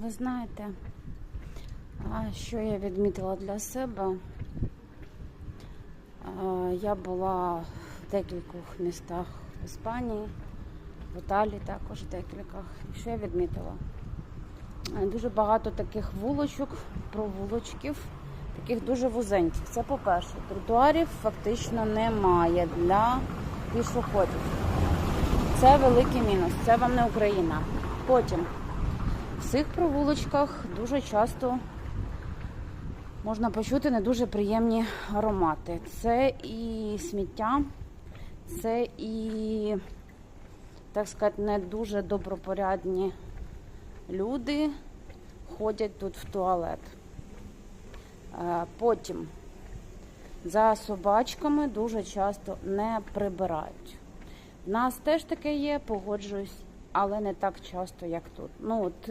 Ви знаєте, що я відмітила для себе? Я була в декількох містах в Іспанії, в Італії також в декількох. І що я відмітила? Дуже багато таких вулочок, провулочків, таких дуже вузеньких. Це по-перше, тротуарів фактично немає для пішоходів. Це великий мінус, це вам не Україна. Потім цих провулочках дуже часто можна почути не дуже приємні аромати. Це і сміття, це і, так сказати, не дуже добропорядні люди ходять тут в туалет. Е, Потім за собачками дуже часто не прибирають. В нас теж таке є, погоджуюсь, але не так часто, як тут. Ну, от